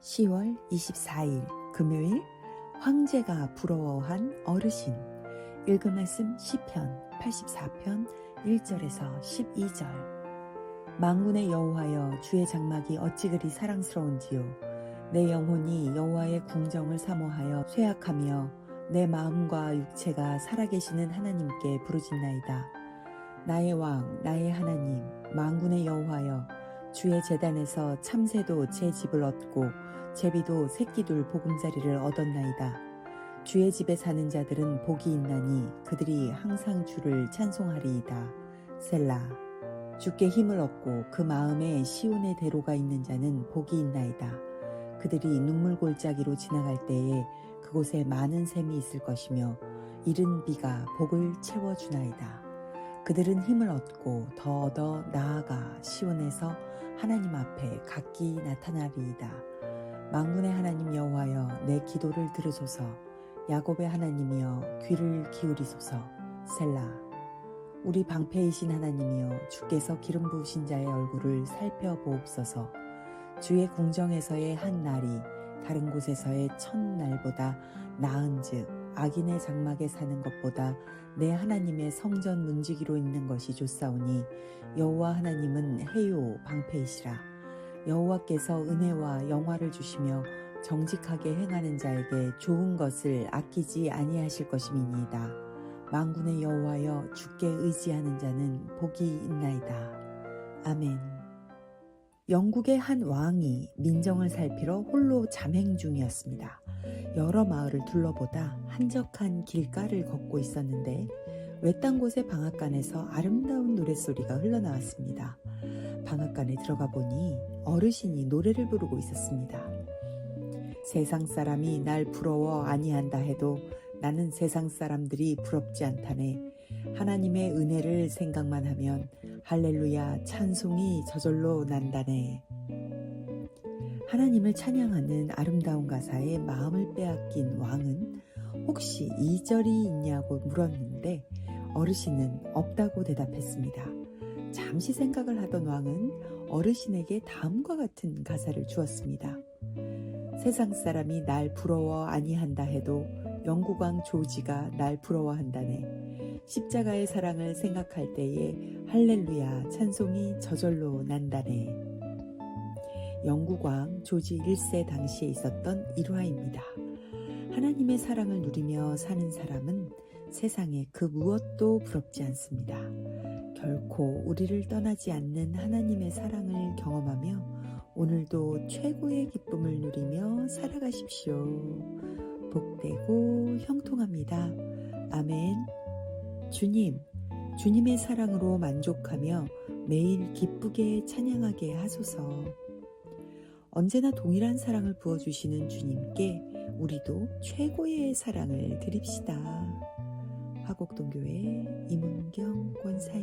10월 24일 금요일 황제가 부러워한 어르신. 읽은 말씀 시편 84편 1절에서 12절. 망군의 여호와여 주의 장막이 어찌 그리 사랑스러운지요? 내 영혼이 여호와의 궁정을 사모하여 쇠약하며 내 마음과 육체가 살아계시는 하나님께 부르짖나이다. 나의 왕 나의 하나님 망군의 여호와여 주의 재단에서 참새도 제 집을 얻고 제비도 새끼둘 보금자리를 얻었나이다. 주의 집에 사는 자들은 복이 있나니 그들이 항상 주를 찬송하리이다. 셀라. 주께 힘을 얻고 그 마음에 시온의 대로가 있는 자는 복이 있나이다. 그들이 눈물 골짜기로 지나갈 때에 그곳에 많은 샘이 있을 것이며 이른 비가 복을 채워주나이다. 그들은 힘을 얻고 더 얻어 나아가 시온에서 하나님 앞에 각기 나타나리이다. 망군의 하나님 여호와여 내 기도를 들으소서. 야곱의 하나님이여 귀를 기울이소서. 셀라. 우리 방패이신 하나님이여 주께서 기름 부으신 자의 얼굴을 살펴보옵소서. 주의 궁정에서의 한 날이 다른 곳에서의 첫 날보다 나은즉 악인의 장막에 사는 것보다 내 하나님의 성전 문지기로 있는 것이 좋사오니 여호와 하나님은 해요 방패이시라 여호와께서 은혜와 영화를 주시며 정직하게 행하는 자에게 좋은 것을 아끼지 아니하실 것임이니이다. 만군의 여호와여 주께 의지하는 자는 복이 있나이다. 아멘. 영국의 한 왕이 민정을 살피러 홀로 잠행 중이었습니다. 여러 마을을 둘러보다 한적한 길가를 걷고 있었는데 외딴 곳의 방앗간에서 아름다운 노랫소리가 흘러나왔습니다. 방앗간에 들어가 보니 어르신이 노래를 부르고 있었습니다. 세상 사람이 날 부러워 아니한다 해도 나는 세상 사람들이 부럽지 않다네. 하나님의 은혜를 생각만 하면 할렐루야 찬송이 저절로 난다네. 하나님을 찬양하는 아름다운 가사에 마음을 빼앗긴 왕은 혹시 이절이 있냐고 물었는데 어르신은 없다고 대답했습니다. 잠시 생각을 하던 왕은 어르신에게 다음과 같은 가사를 주었습니다. 세상 사람이 날 부러워 아니한다 해도 영국왕 조지가 날 부러워한다네. 십자가의 사랑을 생각할 때에 할렐루야 찬송이 저절로 난다네. 영국왕 조지 1세 당시에 있었던 일화입니다. 하나님의 사랑을 누리며 사는 사람은 세상에 그 무엇도 부럽지 않습니다. 결코 우리를 떠나지 않는 하나님의 사랑을 경험하며 오늘도 최고의 기쁨을 누리며 살아가십시오. 복되고 형통합니다. 아멘. 주님, 주님의 사랑으로 만족하며 매일 기쁘게 찬양하게 하소서. 언제나 동일한 사랑을 부어주시는 주님께 우리도 최고의 사랑을 드립시다. 화곡동교회 임은경 권사입니다.